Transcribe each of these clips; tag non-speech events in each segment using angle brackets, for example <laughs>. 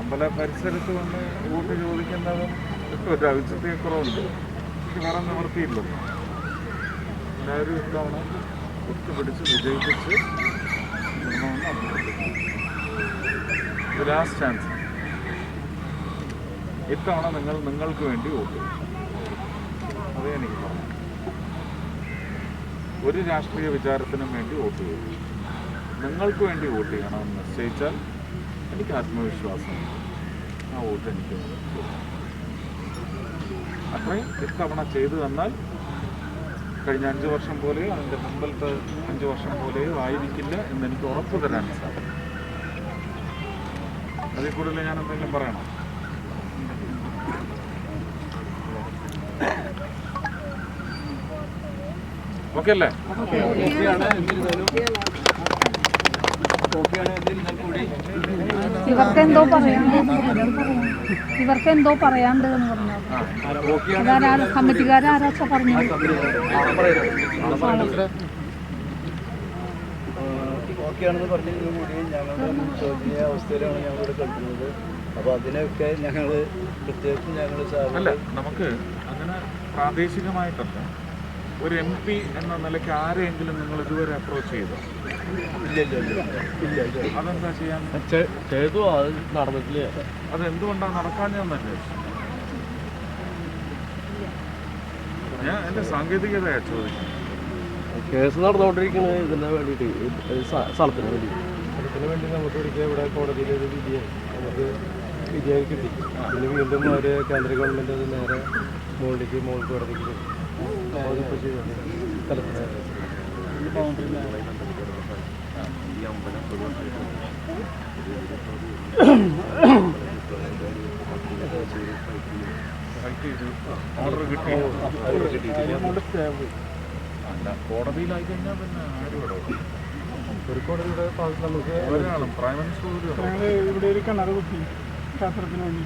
അമ്പല പരിസരത്ത് വന്ന് വോട്ട് ചോദിക്കുന്നതും ഒരു ഔചിത്യക്കുറവുണ്ട് എനിക്ക് വേറെ നിവൃത്തിയില്ലല്ലോ. എല്ലാവരും ഇത്തവണ ഒത്തുപിടിച്ച് വിജയിപ്പിച്ച് വരണമെന്ന് അഭ്യർത്ഥിക്കുന്നു ലാസ്റ്റ് ചാൻസ് ഇത്തവണ നിങ്ങൾ നിങ്ങൾക്ക് വേണ്ടി വോട്ട് അതേ എനിക്ക് പറഞ്ഞു ഒരു രാഷ്ട്രീയ വിചാരത്തിനും വേണ്ടി വോട്ട് ചെയ്യും നിങ്ങൾക്ക് വേണ്ടി വോട്ട് ചെയ്യണമെന്ന് നിശ്ചയിച്ചാൽ എനിക്ക് ആത്മവിശ്വാസമുണ്ട് ആ വോട്ട് എനിക്ക്. അത്രയും ഇത്തവണ ചെയ്തു തന്നാൽ കഴിഞ്ഞ അഞ്ച് വർഷം പോലെയോ അതിന്റെ മുമ്പിലത്തെ അഞ്ച് വർഷം പോലെയോ ആയിരിക്കില്ല എന്ന് എനിക്ക് ഉറപ്പ് തരാൻ സാധിക്കും. അതിൽ കൂടുതൽ ഞാൻ എന്തെങ്കിലും പറയണം? ഓക്കെ അല്ലേ? ഇവർക്ക് എന്തോ പറയാണ്ട് ഇവർക്ക് എന്തോ പറയാണ്ട് എന്ന് പറഞ്ഞു അതാരാ കമ്മിറ്റിക്കാരാരാച്ചാ പറഞ്ഞു അപ്പോൾ ഞങ്ങൾ ഞങ്ങൾ അല്ല നമുക്ക് അങ്ങനെ പ്രാദേശികമായിട്ടല്ല. ഒരു എം പി എന്ന നിലയ്ക്ക് ആരെയെങ്കിലും നിങ്ങൾ ഇതുവരെ അപ്രോച്ച് ചെയ്തോ? അതെന്താ ചെയ്യാൻ? ചെയ്തു അത് നടന്നിട്ടില്ല. അത് എന്തുകൊണ്ടാണ് നടക്കാഞ്ഞെന്നല്ലേ ഞാൻ എന്റെ സാങ്കേതികത ചോദിക്കുന്നത്. കേസ് നടന്നുകൊണ്ടിരിക്കുന്നത് ഇതിന് വേണ്ടിയിട്ട് സ്ഥലത്തിന് വേണ്ടി. സ്ഥലത്തിന് വേണ്ടി നമുക്ക് ഒരിക്കൽ ഇവിടെ കോടതിയിൽ ഒരു വിജയം നമുക്ക് വിജയം കിട്ടി. പിന്നെ വീണ്ടും അവർ കേന്ദ്ര ഗവൺമെന്റ് അത് നേരെ മുകളിലേക്ക് മുകൾ കോടതിക്ക് അതിപ്പോൾ ചെയ്യുന്നത് സ്ഥലത്തിന് അല്ല കോടതിയിലായി കഴിഞ്ഞാൽ പിന്നെ ആരും ഇവിടെ ഒരു. ഞങ്ങൾ ഇവിടെ ഒരു കിണർ കുത്തി ക്ഷേത്രത്തിന് വേണ്ടി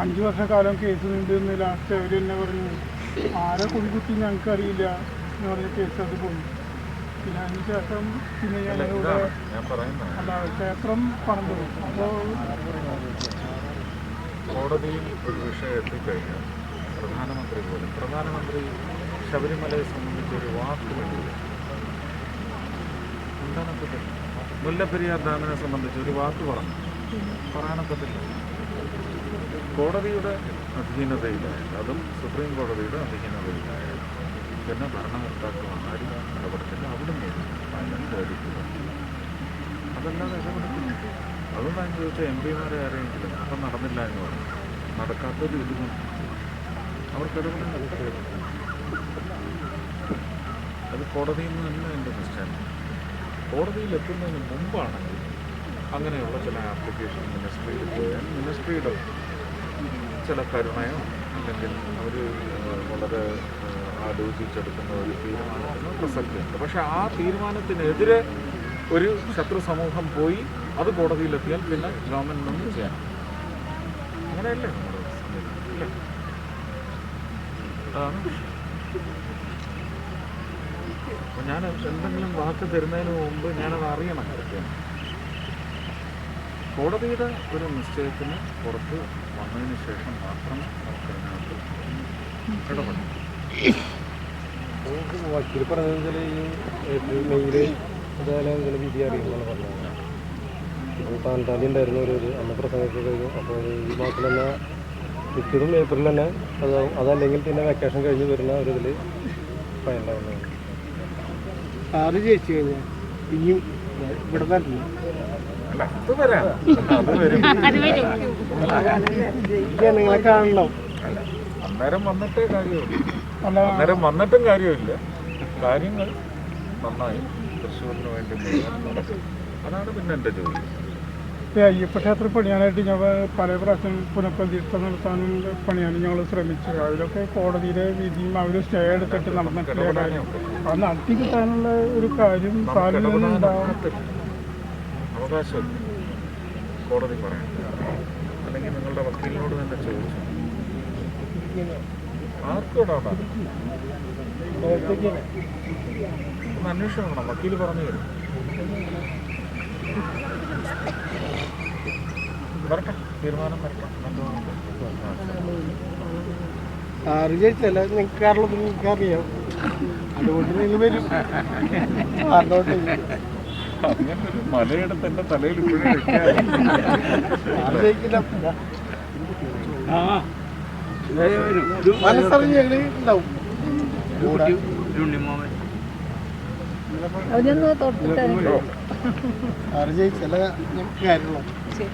അഞ്ച് വർഷക്കാലം കേസ് നീണ്ടിരുന്ന ലാസ്റ്റ് അവർ തന്നെ പറഞ്ഞു ആരെ കുടി കുത്തി ഞങ്ങൾക്ക് അറിയില്ല എന്ന് പറഞ്ഞ കേസ് അത് പോയി പിന്നെ അതിന് ശേഷം പിന്നെ ഞാൻ പറയുന്നത്. അല്ല ക്ഷേത്രം അപ്പോൾ കോടതിയിൽ ഒരു വിഷയം എത്തിക്കഴിഞ്ഞാൽ പ്രധാനമന്ത്രി പോലും പ്രധാനമന്ത്രി ശബരിമലയെ സംബന്ധിച്ച് ഒരു വാക്ക് എന്താണൊക്കത്തില്ല മുല്ലപ്പെരിയാർ ഡാമിനെ സംബന്ധിച്ച് ഒരു വാക്ക് പറഞ്ഞു. പറയാനൊക്കത്തില്ല. കോടതിയുടെ അധീനതയിലായാലും അതും സുപ്രീം കോടതിയുടെ അധീനതയിലായാലും പിന്നെ ഭരണകർത്താക്കൾ ആരും ഇടപെടത്തില്ല അവിടുന്ന് ഭയങ്കര തേടിക്കുക അതല്ലാതെ ഇടപെടുത്തില്ല. അതുകൊണ്ടാണ് ചോദിച്ചാൽ എം പിമാരെ ആരെങ്കിലും അപ്പം നടന്നില്ല എന്ന് പറഞ്ഞു. നടക്കാത്തൊരു ഇതും അവർക്ക് ഇടപെടാൻ അത് കോടതിയിൽ നിന്ന് തന്നെ എന്റെ നിശ്ചയം കോടതിയിൽ എത്തുന്നതിന് മുമ്പാണെങ്കിൽ അങ്ങനെയുള്ള ചില ആപ്ലിക്കേഷൻ മിനിസ്ട്രിയിൽ പോയാൽ മിനിസ്ട്രിയുടെ ചില കരുണയോ അല്ലെങ്കിൽ അവർ വളരെ ആലോചിച്ചെടുക്കുന്ന ഒരു തീരുമാനത്തിന് പ്രസക്തിയുണ്ട്. പക്ഷെ ആ തീരുമാനത്തിനെതിരെ ഒരു ശത്രു സമൂഹം പോയി അത് കോടതിയിലെത്തിയാൽ പിന്നെ ഗവൺമെന്റ് ഒന്നും ചെയ്യാൻ അങ്ങനെയല്ലേ നമ്മുടെ അല്ലേ? ഞാൻ എന്തെങ്കിലും വാക്ക് തരുന്നതിന് മുമ്പ് ഞാനത് അറിയണം കൃത്യം കോടതിയുടെ ഒരു നിശ്ചയത്തിന് പുറത്ത് വന്നതിന് ശേഷം മാത്രം നമുക്ക് അതിനകത്ത് വക്കീൽ പറഞ്ഞതെന്ന് വെച്ചാൽ ഈ ഏപ്രിൽ മെയ്യിൽ എന്തായാലും ഇതിന് വിധി അറിയുമെന്നാണ് പറഞ്ഞത്. ഇപ്പോൾ പതിനെട്ടാം തീയതി ഉണ്ടായിരുന്നു ഒരു ഇത് അന്ന് പ്രസംഗമൊക്കെ കഴിഞ്ഞു. അപ്പോൾ ഈ മാസം തന്നെ മിക്കതും ഏപ്രിൽ തന്നെ അത് അതല്ലെങ്കിൽ പിന്നെ വെക്കേഷൻ കഴിഞ്ഞ് വരുന്ന ഒരു ഇതിൽ ഫൈനലാവുന്നതാണ് അത് ജയിച്ചു കഴിഞ്ഞാൽ ഇനിയും ഇവിടെ തന്നെ അല്ല അത് വരാം. അത് വരും. <laughs> ജനങ്ങളെ കാണണം. അന്നേരം വന്നിട്ടേ കാര്യമില്ല അല്ല അന്നേരം വന്നിട്ടും കാര്യമില്ല. കാര്യങ്ങൾ നന്നായി തൃശ്ശൂരിന് വേണ്ടി നടക്കും. അതാണ് പിന്നെ എന്റെ ജോലി. അയ്യപ്പ ക്ഷേത്രം പണിയാനായിട്ട് ഞങ്ങൾ പല പ്രാവശ്യം പുനഃപ്രതിഷ്ഠ നടത്താനും പണിയാനും ഞങ്ങൾ ശ്രമിച്ചു. അതിലൊക്കെ കോടതിയിലെ വിധിയും അവർ സ്റ്റേ എടുത്തിട്ട് നടന്നിട്ടില്ല. കാര്യം അത് നടത്തി കിട്ടാനുള്ള ഒരു കാര്യം ഉണ്ടാവും കോടതി പറയാം അല്ലെങ്കിൽ നിങ്ങളുടെ വക്കീലിനോട് തന്നെ ചോദിച്ചു. ആർക്കും ഒന്ന് അന്വേഷണം വേണം വക്കീൽ പറഞ്ഞു തരും. വരട്ടെ. തീരുമാനം വരട്ടെ. നിങ്ങൾക്ക് കേരളത്തിൽ നിങ്ങൾക്ക് അറിയാം. അതുകൊണ്ട് നിങ്ങൾ വരും. അതുകൊണ്ട് മലയെടുത്ത് തലയിൽ മനസ്സറിഞ്ഞ് ഉണ്ടാവും. തൊട്ടിട്ട് ആറ് ജയിച്ചല്ല ഞങ്ങൾക്ക് കാര്യമുള്ളൂ ശരി.